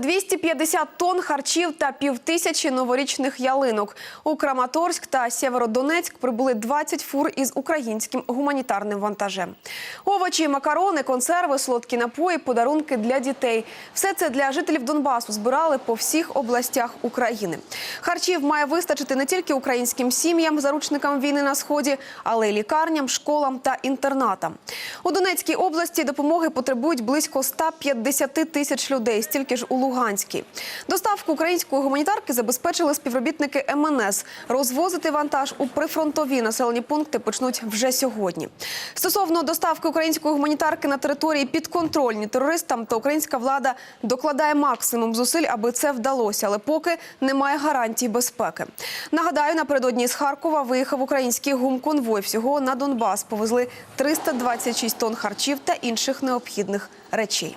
250 тонн харчів та півтисячі новорічних ялинок. У Краматорськ та Сєвєродонецьк прибули 20 фур із українським гуманітарним вантажем. Овочі, макарони, консерви, солодкі напої, подарунки для дітей. Все це для жителів Донбасу збирали по всіх областях України. Харчів має вистачити не тільки українським сім'ям, заручникам війни на сході, але й лікарням, школам та інтернатам. У Донецькій області допомоги потребують близько 150 тисяч людей, стільки ж у Луганській. Доставку української гуманітарки забезпечили співробітники МНС. Розвозити вантаж у прифронтові населені пункти почнуть вже сьогодні. Стосовно доставки української гуманітарки на території підконтрольні терористам, то українська влада докладає максимум зусиль, аби це вдалося, але поки немає гарантій безпеки. Нагадаю, напередодні з Харкова виїхав український гумконвой. Всього на Донбас повезли 326 тонн харчів та інших необхідних речей.